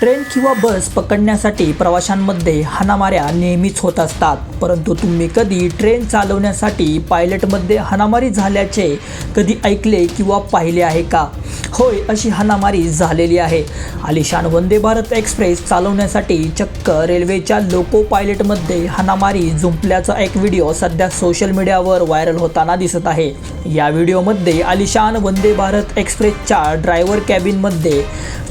Train किंवा बस पकडण्यासाठी प्रवाशांमध्ये हाणामाऱ्या नेहमीच होत असतात. परंतु तुम्ही कधी ट्रेन चालवण्यासाठी पायलटमध्ये हाणामारी झाल्याचे कधी ऐकले किंवा पाहिले आहे का? होय अशी हाणामारी झालेली आहे. आलिशान वंदे भारत एक्सप्रेस चालवण्यासाठी चक्क रेल्वेच्या लोको पायलटमध्ये हाणामारी जुंपल्याचा एक व्हिडिओ सध्या सोशल मीडियावर व्हायरल होताना दिसत आहे. या व्हिडिओमध्ये आलिशान वंदे भारत एक्सप्रेसच्या ड्रायव्हर कॅबिनमध्ये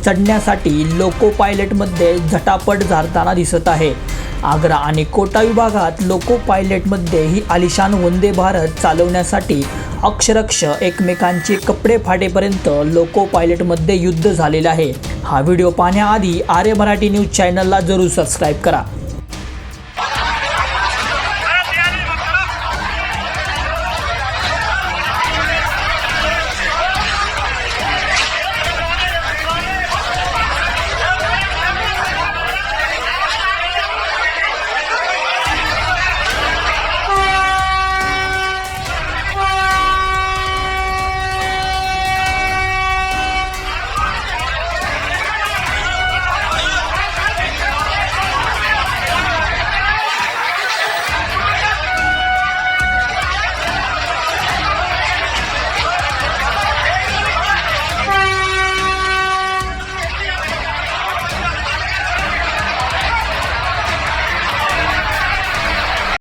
चढण्यासाठी लोको पायलटमध्ये झटापट झारताना दिसत आहे. आग्रा आणि कोटा विभागात लोको पायलटमध्ये ही आलिशान वंदे भारत चालवण्यासाठी अक्षरक्ष एकमेकांचे कपडे फाटेपर्यंत लोको पायलटमध्ये युद्ध झालेलं आहे. हा व्हिडिओ पाहण्याआधी आर्य मराठी न्यूज चॅनलला जरूर सबस्क्राईब करा.